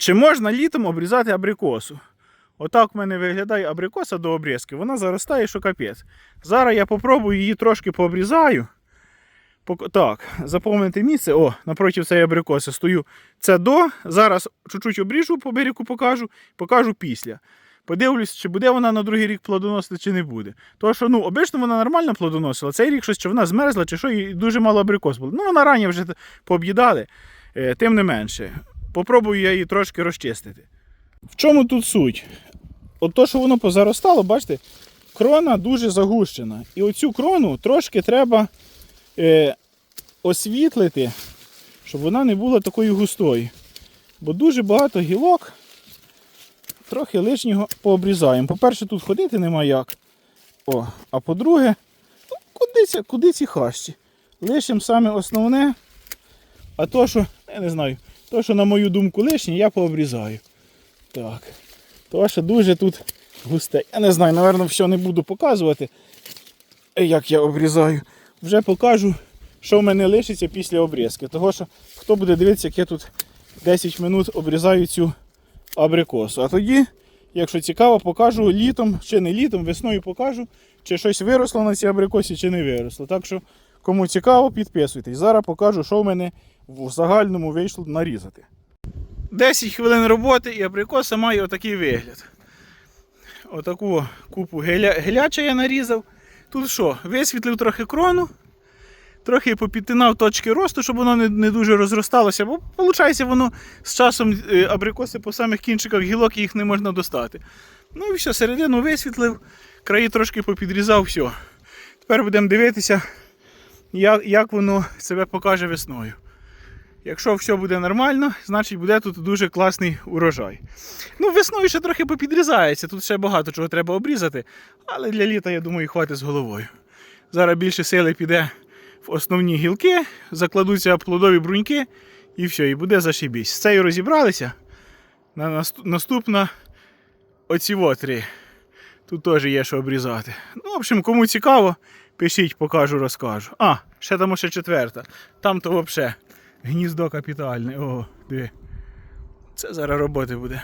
Чи можна літом обрізати абрикосу? Отак в мене виглядає абрикоса до обрізки. Вона заростає, що капець. Зараз я попробую її трошки пообрізаю. Так, заповнити місце. О, напроти цієї абрикоси стою. Це до. Зараз чуть-чуть обріжу по берегу, покажу, покажу після. Подивлюсь, чи буде вона на другий рік плодоносити, чи не буде. Тому що, ну, обично вона нормально плодоносила. Цей рік щось, чи вона змерзла, чи що, і дуже мало абрикос було. Ну, вона рані вже пооб'їдали, е, тим не менше. Попробую я її трошки розчистити. В чому тут суть? От то, що воно позаростало, бачите, крона дуже загущена. І оцю крону трошки треба е, освітлити, щоб вона не була такою густою. Бо дуже багато гілок трохи лишнього пообрізаємо. По-перше, тут ходити нема як. О, а по-друге, ну, куди, ці, куди ці хащі? Лишимо саме основне, а то, що, я не знаю, то, що, на мою думку, лишнє, я пообрізаю. Так. То, що дуже тут густе. Я не знаю, напевно, все не буду показувати, як я обрізаю. Вже покажу, що в мене лишиться після обрізки. Того що хто буде дивитися, як я тут 10 минут обрізаю цю абрикосу. А тоді, якщо цікаво, покажу літом, чи не літом, весною покажу, чи щось виросло на цій абрикосі, чи не виросло. Так що, кому цікаво, підписуйтесь. Зараз покажу, що в мене в загальному вийшло нарізати. 10 хвилин роботи і абрикоса має отакий вигляд. Отаку купу геля... геляча я нарізав. Тут що, висвітлив трохи крону, трохи попідтинав точки росту, щоб воно не, не дуже розросталося, бо виходить, воно з часом е, абрикоси по самих кінчиках гілок їх не можна достати. Ну і все, середину висвітлив, краї трошки попідрізав, все. Тепер будемо дивитися, як, як воно себе покаже весною. Якщо все буде нормально, значить буде тут дуже класний урожай. Ну, весною ще трохи попідрізається, тут ще багато чого треба обрізати, але для літа, я думаю, хватить з головою. Зараз більше сили піде в основні гілки, закладуться плодові бруньки і все, і буде зашибісь. З цією розібралися. На наступна оці три. Тут теж є що обрізати. Ну, в общем, кому цікаво, пишіть, покажу, розкажу. А, ще там ще четверта. Там то взагалі гніздо капітальне. О, диви. Це зараз роботи буде.